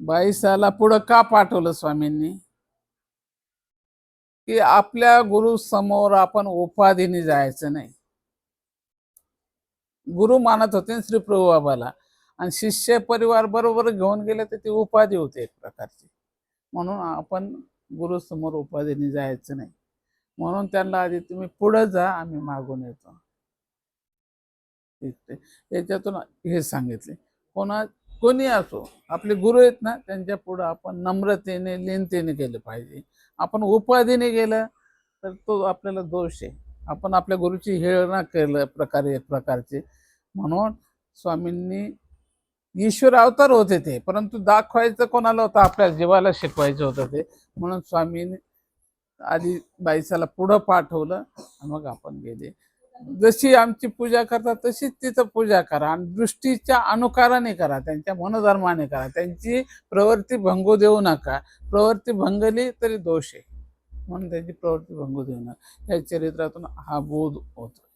बाईसाला पुढं का पाठवलं स्वामींनी? की आपल्या गुरु समोर आपण उपाधीने जायचं नाही. गुरु मानत होते श्री बाबाला. आणि शिष्य परिवार बरोबर घेऊन गेले तर ती उपाधी होते एक प्रकारची. म्हणून आपण गुरु समोर उपाधीने जायचं नाही. म्हणून त्यांना आधी तुम्ही पुढे जा आम्ही मागून येतो. याच्यातून हे सांगितले. कोणा कोणी असो आपले गुरु आहेत ना त्यांच्या पुढं आपण नम्रतेने लिनतेने केलं पाहिजे. आपण उपाधीने गेलं तर तो आपल्याला दोष आहे. आपण आपल्या गुरुची हेळना केलं प्रकारे एक प्रकारचे. म्हणून स्वामींनी ईश्वर अवतार होते ते परंतु दाखवायचं कोणाला होतं? आपल्या जीवाला शिकवायचं होतं ते. म्हणून स्वामींनी आधी बाईसाला पुढं पाठवलं मग आपण गेले. जशी आमची पूजा करतात तशीच तिथं पूजा करा. आणि दृष्टीच्या अनुकाराने करा त्यांच्या मनोधर्माने करा. त्यांची प्रवृत्ती भंगू देऊ नका. प्रवृत्ती भंगली तरी दोष आहे. म्हणून त्यांची प्रवृत्ती भंगू देऊ नका. या चरित्रातून हा बोध होतो